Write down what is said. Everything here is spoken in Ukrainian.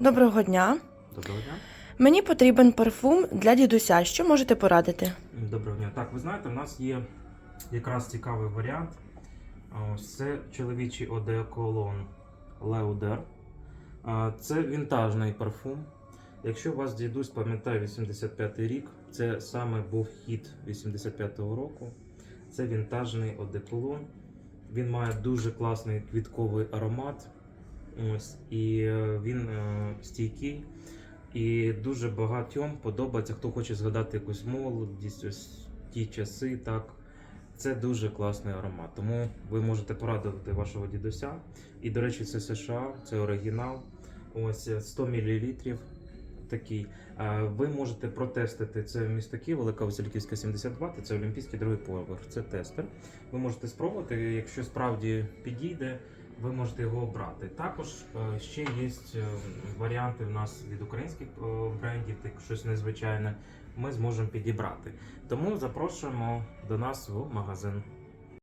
Доброго дня. Доброго дня. Мені потрібен парфум для дідуся. Що можете порадити? Доброго дня. Так, ви знаєте, в нас є якраз цікавий варіант. Ось Це чоловічий одеколон Леудер. Це вінтажний парфум. Якщо вас дідусь пам'ятає 85-й рік, це саме був хіт 85-го року. Це вінтажний одеколон. Він має дуже класний квітковий аромат. Ось, і е, він е, стійкий. І дуже багатьом подобається, хто хоче згадати якусь молодість, ось ті часи, так. Це дуже класний аромат. Тому ви можете порадувати вашого дідуся. І, до речі, це США, це оригінал. Ось е, 100 мл такий. Е, Ви можете протестити це в місто Київ, Велика Васильківська 72, це Олімпійський другий поверх. Це тестер. Ви можете спробувати, якщо справді підійде, ви можете його обрати. Також е, ще є е, варіанти в нас від українських е, брендів, так щось незвичайне. Ми зможемо підібрати. Тому запрошуємо до нас в магазин.